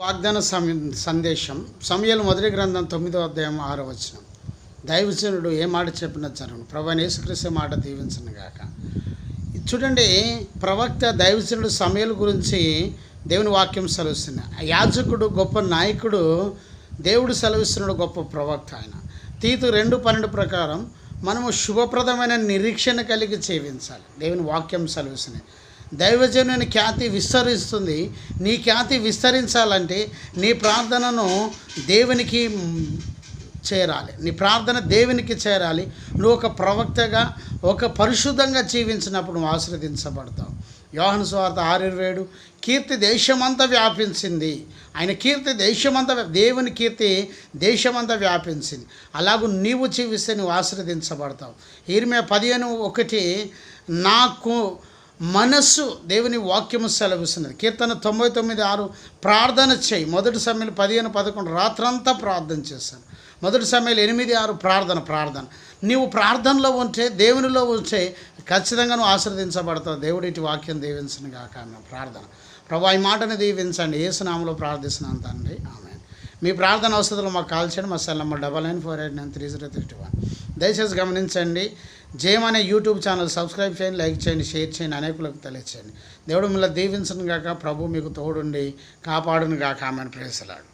వాగ్దాన సందేశం. సమయాలు మొదటి గ్రంథం తొమ్మిదో అధ్యాయం ఆరో వచ్చిన దైవజనుడు ఏ మాట చెప్పిన జరుగును ప్రభు యేసుక్రీస్తు మాట దీవించను గాక. చూడండి ప్రవక్త దైవజనుడు సమయాల గురించి దేవుని వాక్యం సెలవిస్తుంది. యాజకుడు గొప్ప నాయకుడు దేవుడు సెలవిస్తున్నాడు గొప్ప ప్రవక్త ఆయన. తీతు రెండు పన్నెండు ప్రకారం మనము శుభప్రదమైన నిరీక్షణ కలిగి జీవించాలి. దేవుని వాక్యం సెలవిస్తుంది. దైవజనుని ఖ్యాతి విస్తరిస్తుంది. నీ ఖ్యాతి విస్తరించాలంటే నీ ప్రార్థనను దేవునికి చేరాలి. నీ ప్రార్థన దేవునికి చేరాలి. నువ్వు ఒక ప్రవక్తగా ఒక పరిశుద్ధంగా జీవించినప్పుడు నువ్వు ఆశ్రదించబడతావు. యోహన స్వార్థ ఆరు కీర్తి దేశమంతా వ్యాపించింది. ఆయన కీర్తి దేశమంతా దేవుని కీర్తి దేశమంతా వ్యాపించింది. అలాగూ నీవు జీవిస్తే నువ్వు ఆశ్రదించబడతావు. ఈరిమే పదిహేను ఒకటి నాకు మనస్సు దేవుని వాక్యము సెలవిస్తున్నది. కీర్తన తొంభై తొమ్మిది ఆరు ప్రార్థన చేయి. మొదటి సమయంలో పదిహేను పదకొండు రాత్రంతా ప్రార్థన చేశాను. మొదటి సమయంలో ఎనిమిది ఆరు ప్రార్థన ప్రార్థన. నీవు ప్రార్థనలో ఉంటే దేవునిలో ఉంటే ఖచ్చితంగా నువ్వు ఆశ్రదించబడతావు దేవుడు ఇటు వాక్యం దీవించను కాక ప్రార్థన. ప్రభా ఈ మాటను దీవించండి. ఏసునామలో ప్రార్థిస్తున్నాను తండ్రి. ఆమె మీ ప్రార్థన అవసరాలు మాకు కాల్ చేయండి మా cell number double nine four eight nine three zero three one. దయచేసి గమనించండి జేమ్ అనే యూట్యూబ్ ఛానల్ సబ్స్క్రైబ్ చేయండి లైక్ చేయండి షేర్ చేయండి అనేకులకు తెలియచేయండి. దేవుడు మిమ్మల్ని దీవించను గాక ప్రభు మీకు తోడుండి కాపాడును గాక ఆమెను. ప్రేసలాడు